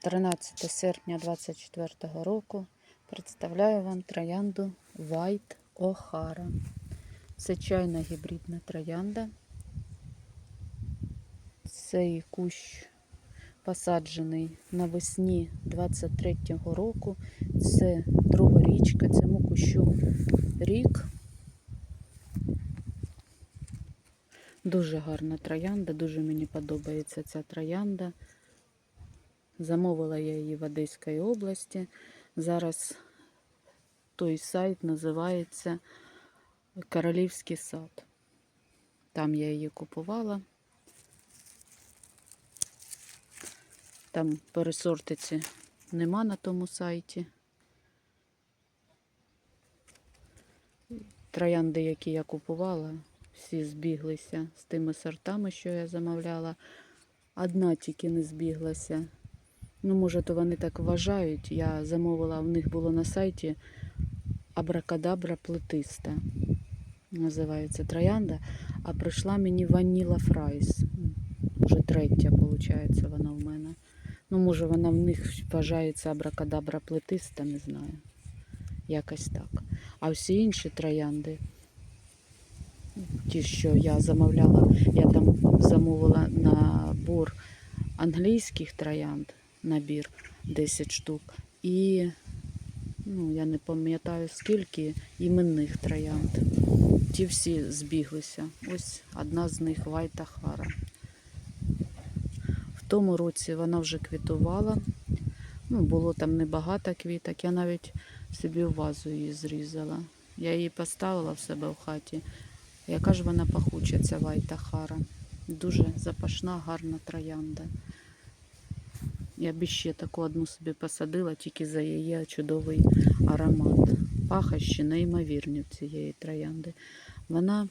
13 серпня 2024 року представляю вам троянду White O'Hara. Це чайна гібридна троянда. Цей кущ посаджений навесні 23-го року. Це друга річка, цьому кущу рік. Дуже гарна троянда, дуже мені подобається ця троянда. Замовила я її в Одеській області. Зараз той сайт називається Королівський сад. Там я її купувала. Там пересортиці нема на тому сайті. Троянди, які я купувала, всі збіглися з тими сортами, що я замовляла. Одна тільки не збіглася. Ну, може, то вони так вважають. Я замовила, в них було на сайті Абракадабра плетиста. Називається троянда. А прийшла мені Ваніла Фрайс. Вже третя, виходить, вона в мене. Ну, може, вона в них вважається абракадабра плетиста, не знаю. Якось так. А всі інші троянди, ті, що я замовляла, я там замовила набор англійських троянд, набір 10 штук. І ну, я не пам'ятаю скільки іменних троянд. Ті всі збіглися. Ось одна з них Вайта Хара. В тому році вона вже квітувала. Ну, було там небагато квіток. Я навіть собі в вазу її зрізала. Я її поставила в себе в хаті. Яка ж вона пахуча, ця Вайта Хара. Дуже запашна, гарна троянда. Я б ще таку одну собі посадила, тільки за її чудовий аромат. Пахощі неймовірні в цієї троянди. Вона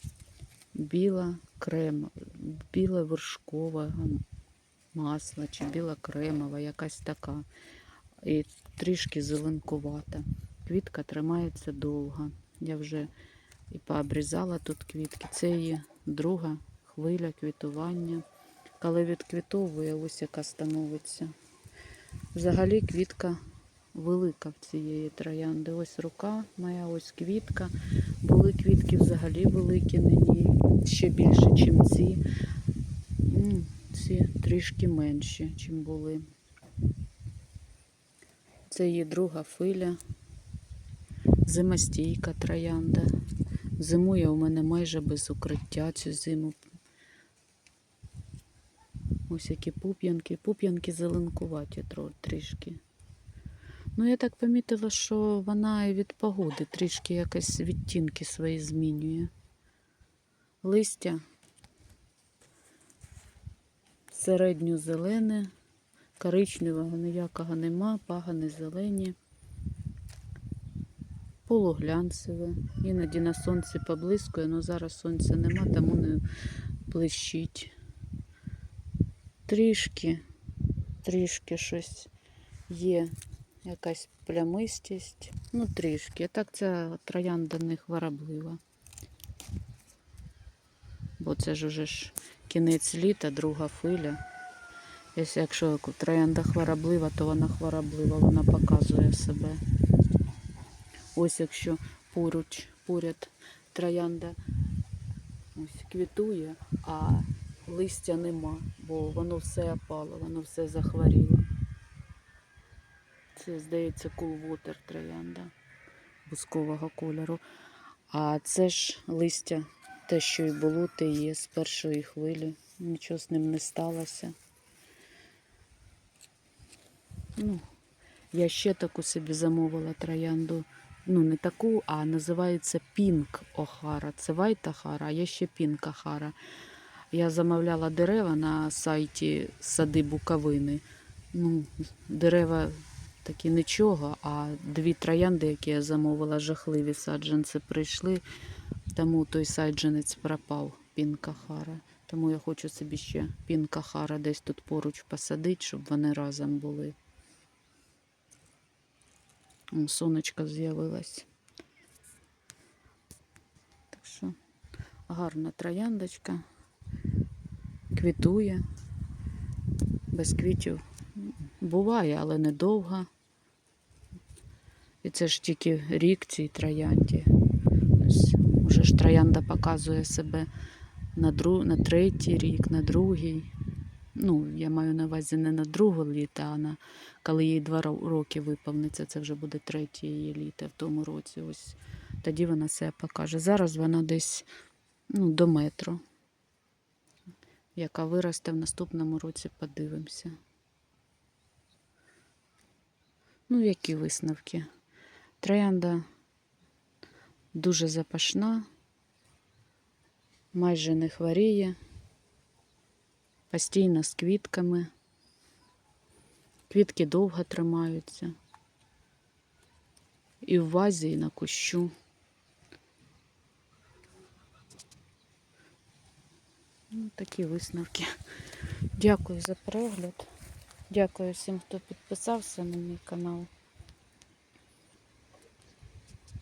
біла крем, біла вершкова масла чи біла кремова, якась така. І трішки зеленкувата. Квітка тримається довго. Я вже і пообрізала тут квітки. Це її друга хвиля квітування. Коли відквітовує, ось яка становиться. Взагалі квітка велика в цієї троянди. Ось рука моя, ось квітка. Були квітки взагалі великі на ній, ще більше, ніж ці. Ці трішки менші, ніж були. Це її друга филя. Зимостійка троянда. Зимує у мене майже без укриття цю зиму. Ось які пуп'янки. Пуп'янки зеленкуваті трішки. Ну, я так помітила, що вона і від погоди трішки якось відтінки свої змінює. Листя середньо-зелене, коричневого ніякого нема, пагани зелені, полуглянцеве. Іноді на сонці поблискує, але зараз сонця нема, тому не блищить. Трішки, трішки щось є, якась плямистість. Ну, трішки. Так ця троянда не хвороблива. Бо це ж уже ж кінець літа, друга. Якщо- Якщо троянда хвороблива, то вона хвороблива, вона показує себе. Ось якщо поруч, поряд троянда ось квітує, а листя нема, бо воно все опало, воно все захворіло. Це, здається, кулвотер троянда бускового кольору. А це ж листя, те, що і було, те є з першої хвилі. Нічого з ним не сталося. Ну, я ще таку собі замовила троянду. Ну, не таку, а називається Пінк Охара. Це Вайт Охара, а є ще Пінк Охара. Я замовляла дерева на сайті сади Буковини. Ну, дерева такі нічого, а дві троянди, які я замовила, жахливі саджанці прийшли. Тому той саджанець пропав Пінка Хара. Тому я хочу собі ще Пінка Хара десь тут поруч посадити, щоб вони разом були. О, Сонечко з'явилось. Так що гарна трояндочка. Квітує. Без квітів буває, але недовго. І це ж тільки рік цій троянді. Ось Уже ж троянда показує себе на, дру... на третій рік, на другий. Ну, я маю на увазі не на друге літо, а на коли їй два роки виповниться, це вже буде третє її літо в тому році. Ось тоді вона себе покаже. Зараз вона десь ну, до метру. Яка виросте в наступному році, подивимося. Ну, які висновки? Троянда дуже запашна, майже не хворіє, постійно з квітками. Квітки довго тримаються. І в вазі, і на кущу. Ну, такі висновки. Дякую за перегляд. Дякую всім, хто підписався на мій канал.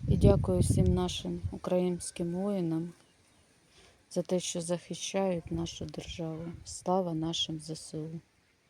І дякую всім нашим українським воїнам за те, що захищають нашу державу. Слава нашим ЗСУ!